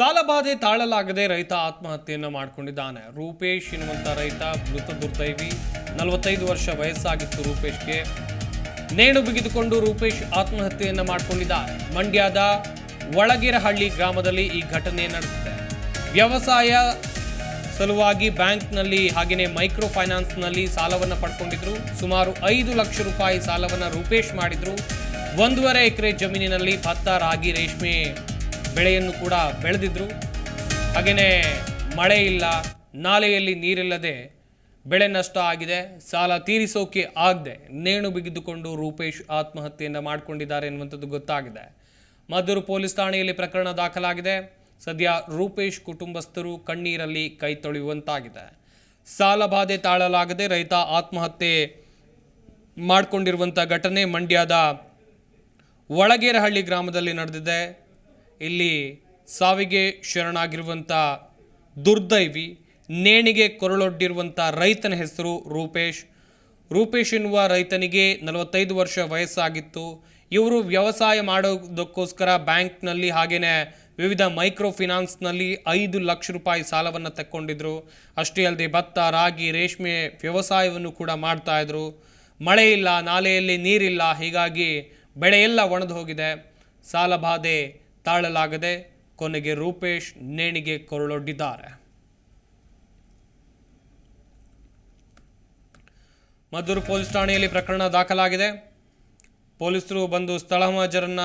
ಸಾಲಬಾಧೆ ತಾಳಲಾಗದೆ ರೈತ ಆತ್ಮಹತ್ಯೆಯನ್ನು ಮಾಡಿಕೊಂಡಿದ್ದಾನೆ. ರೂಪೇಶ್ ಎನ್ನುವಂಥ ರೈತ ಮೃತ ದುರ್ದೈವಿ. ನಲವತ್ತೈದು ವರ್ಷ ವಯಸ್ಸಾಗಿತ್ತು ರೂಪೇಶ್ಗೆ. ನೇಣು ಬಿಗಿದುಕೊಂಡು ರೂಪೇಶ್ ಆತ್ಮಹತ್ಯೆಯನ್ನು ಮಾಡಿಕೊಂಡಿದ್ದಾರೆ. ಮಂಡ್ಯದ ಒಳಗಿರಹಳ್ಳಿ ಗ್ರಾಮದಲ್ಲಿ ಈ ಘಟನೆ ನಡೆದಿದೆ. ವ್ಯವಸಾಯ ಸಲುವಾಗಿ ಬ್ಯಾಂಕ್ನಲ್ಲಿ ಹಾಗೆಯೇ ಮೈಕ್ರೋ ಫೈನಾನ್ಸ್ನಲ್ಲಿ ಸಾಲವನ್ನು ಪಡ್ಕೊಂಡಿದ್ರು. ಸುಮಾರು ಐದು ಲಕ್ಷ ರೂಪಾಯಿ ಸಾಲವನ್ನು ರೂಪೇಶ್ ಮಾಡಿದ್ರು. ಒಂದೂವರೆ ಎಕರೆ ಜಮೀನಿನಲ್ಲಿ ಭತ್ತ, ರಾಗಿ, ರೇಷ್ಮೆ ಬೆಳೆಯನ್ನು ಕೂಡ ಬೆಳೆದಿದ್ರು. ಹಾಗೆಯೇ ಮಳೆ ಇಲ್ಲ, ನಾಲೆಯಲ್ಲಿ ನೀರಿಲ್ಲದೆ ಬೆಳೆ ನಷ್ಟ ಆಗಿದೆ. ಸಾಲ ತೀರಿಸೋಕೆ ಆಗದೆ ನೇಣು ಬಿಗಿದುಕೊಂಡು ರೂಪೇಶ್ ಆತ್ಮಹತ್ಯೆಯನ್ನು ಮಾಡಿಕೊಂಡಿದ್ದಾರೆ ಎನ್ನುವಂಥದ್ದು ಗೊತ್ತಾಗಿದೆ. ಮದ್ದೂರು ಪೊಲೀಸ್ ಠಾಣೆಯಲ್ಲಿ ಪ್ರಕರಣ ದಾಖಲಾಗಿದೆ. ಸದ್ಯ ರೂಪೇಶ್ ಕುಟುಂಬಸ್ಥರು ಕಣ್ಣೀರಲ್ಲಿ ಕೈ ತೊಳೆಯುವಂತಾಗಿದೆ. ಸಾಲ ಬಾಧೆ ತಾಳಲಾಗದೆ ರೈತ ಆತ್ಮಹತ್ಯೆ ಮಾಡಿಕೊಂಡಿರುವಂಥ ಘಟನೆ ಮಂಡ್ಯದ ಒಳಗೇರಹಳ್ಳಿ ಗ್ರಾಮದಲ್ಲಿ ನಡೆದಿದೆ. ಇಲ್ಲಿ ಸಾವಿಗೆ ಶರಣಾಗಿರುವಂಥ ದುರ್ದೈವಿ, ನೇಣಿಗೆ ಕೊರಳೊಡ್ಡಿರುವಂಥ ರೈತನ ಹೆಸರು ರೂಪೇಶ್. ರೂಪೇಶ್ ಎನ್ನುವ ರೈತನಿಗೆ ನಲವತ್ತೈದು ವರ್ಷ ವಯಸ್ಸಾಗಿತ್ತು. ಇವರು ವ್ಯವಸಾಯ ಮಾಡೋದಕ್ಕೋಸ್ಕರ ಬ್ಯಾಂಕ್ನಲ್ಲಿ ಹಾಗೆಯೇ ವಿವಿಧ ಮೈಕ್ರೋ ಫಿನಾನ್ಸ್ನಲ್ಲಿ ಐದು ಲಕ್ಷ ರೂಪಾಯಿ ಸಾಲವನ್ನು ತಕ್ಕೊಂಡಿದ್ರು. ಅಷ್ಟೇ ಅಲ್ಲದೆ ಭತ್ತ, ರಾಗಿ, ರೇಷ್ಮೆ ವ್ಯವಸಾಯವನ್ನು ಕೂಡ ಮಾಡ್ತಾಯಿದ್ರು ಮಳೆ ಇಲ್ಲ, ನಾಲೆಯಲ್ಲಿ ನೀರಿಲ್ಲ, ಹೀಗಾಗಿ ಬೆಳೆಯೆಲ್ಲ ಒಣದು ಹೋಗಿದೆ. ಸಾಲ ಬಾಧೆ ತಾಳಲಾಗದೆ ಕೊನೆಗೆ ರೂಪೇಶ್ ನೇಣಿಗೆ ಕೊರಳೊಡ್ಡಿದ್ದಾರೆ. ಮದ್ದೂರು ಪೊಲೀಸ್ ಠಾಣೆಯಲ್ಲಿ ಪ್ರಕರಣ ದಾಖಲಾಗಿದೆ. ಪೊಲೀಸರು ಬಂದು ಸ್ಥಳ ಮಹಜರನ್ನ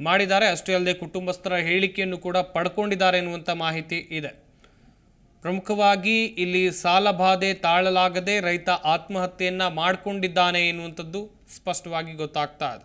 ಮಾಡಿದ್ದಾರೆ. ಅಷ್ಟೇ ಅಲ್ಲದೆ ಕುಟುಂಬಸ್ಥರ ಹೇಳಿಕೆಯನ್ನು ಕೂಡ ಪಡ್ಕೊಂಡಿದ್ದಾರೆ ಎನ್ನುವಂಥ ಮಾಹಿತಿ ಇದೆ. ಪ್ರಮುಖವಾಗಿ ಇಲ್ಲಿ ಸಾಲಬಾಧೆ ತಾಳಲಾಗದೆ ರೈತ ಆತ್ಮಹತ್ಯೆಯನ್ನು ಮಾಡಿಕೊಂಡಿದ್ದಾನೆ ಎನ್ನುವಂಥದ್ದು ಸ್ಪಷ್ಟವಾಗಿ ಗೊತ್ತಾಗ್ತಾ ಇದೆ.